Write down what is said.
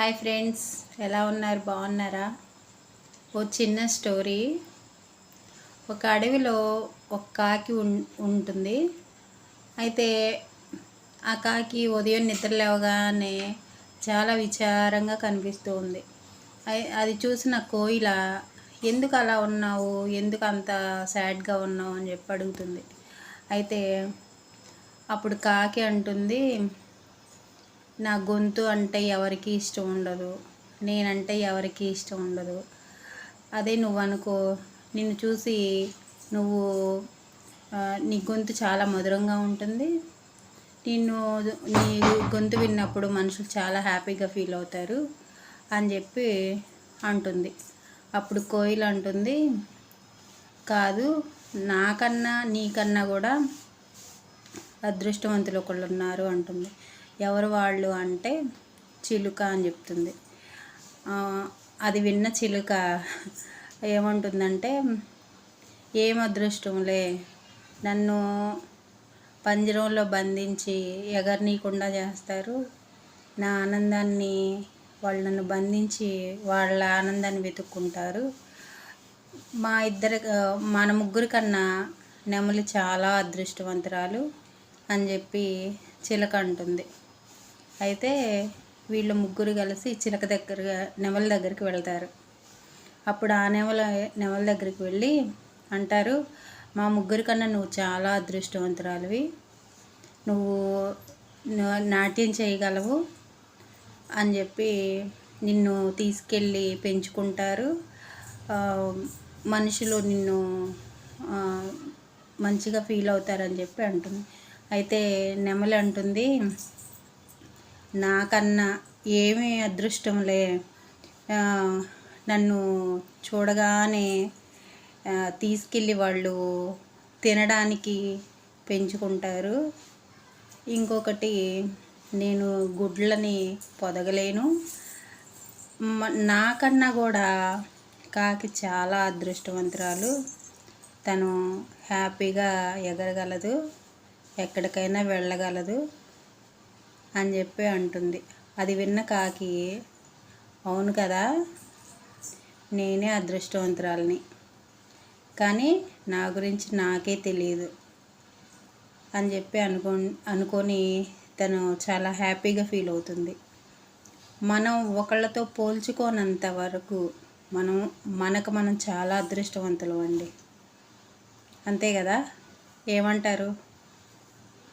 Hi friends ఎలా ఉన్నారు? బాగున్నారా? ఓ చిన్న స్టోరీ. ఒక అడవిలో ఒక కాకి ఉం- ఉంటుంది. అయితే ఆ కాకి ఉదయం నిద్ర లేవగానే చాలా విచారంగా కనిపిస్తూ ఉంది. అది చూసిన కోయిల ఎందుకు అలా ఉన్నావు? ఎందుకు అంత సాడ్గా ఉన్నావు? అని చెప్పి అడుగుతుంది. అయితే అప్పుడు కాకి అంటుంది నా గొంతు అంటే ఎవరికి ఇష్టం ఉండదు. నేనంటే ఎవరికి ఇష్టం ఉండదు. అదే నువ్వు అనుకో నిన్ను చూసి నువ్వు నీ గొంతు చాలా మధురంగా ఉంటుంది. నిన్ను నీ గొంతు విన్నప్పుడు మనుషులు చాలా హ్యాపీగా ఫీల్ అవుతారు అని చెప్పి అంటుంది. అప్పుడు కోయిల్ అంటుంది కాదు నాకన్నా నీకన్నా కూడా అదృష్టవంతులు ఒకళ్ళు ఉన్నారు అంటుంది. ఎవరు వాళ్ళు అంటే చిలుక అని చెప్తుంది. అది విన్న చిలుక ఏమంటుందంటే ఏం అదృష్టంలే నన్ను పంజరంలో బంధించి ఎగరనీయకుండా చేస్తారు. నా ఆనందాన్ని వాళ్ళు నన్ను బంధించి వాళ్ళ ఆనందాన్ని వెతుక్కుంటారు. మా ఇద్దరి మన ముగ్గురి కన్నా నెమలి చాలా అదృష్టవంతురాలు అని చెప్పి చిలక అంటుంది. అయితే వీళ్ళు ముగ్గురు కలిసి చిలక దగ్గర నెమల దగ్గరికి వెళ్తారు. అప్పుడు ఆ నెమల నెమల దగ్గరికి వెళ్ళి అంటారు మా ముగ్గురి కన్నా నువ్వు చాలా అదృష్టవంతురాలివి. నువ్వు నాట్యం చేయగలవు అని చెప్పి నిన్ను తీసుకెళ్ళి పెంచుకుంటారు. మనుషులు నిన్ను మంచిగా ఫీల్ అవుతారని చెప్పి అంటుంది. అయితే నెమలి అంటుంది నాకన్నా ఏమీ అదృష్టంలే నన్ను చూడగానే తీసుకెళ్ళి వాళ్ళు తినడానికి పెంచుకుంటారు. ఇంకొకటి నేను గుడ్లని పొదగలేను. నాకన్నా కూడా కాకి చాలా అదృష్టవంతురాలు. తను హ్యాపీగా ఎగరగలదు. ఎక్కడికైనా వెళ్ళగలదు. అని చెప్పి అంటుంది. అది విన్న కాకి అవును కదా నేనే అదృష్టవంతురాలని. కానీ నా గురించి నాకే తెలియదు అని చెప్పి అనుకో అనుకొని తను చాలా హ్యాపీగా ఫీల్ అవుతుంది. మనం ఒకళ్ళతో పోల్చుకోనంత వరకు మనం మనకు మనం చాలా అదృష్టవంతులు అండి. అంతే కదా? ఏమంటారు?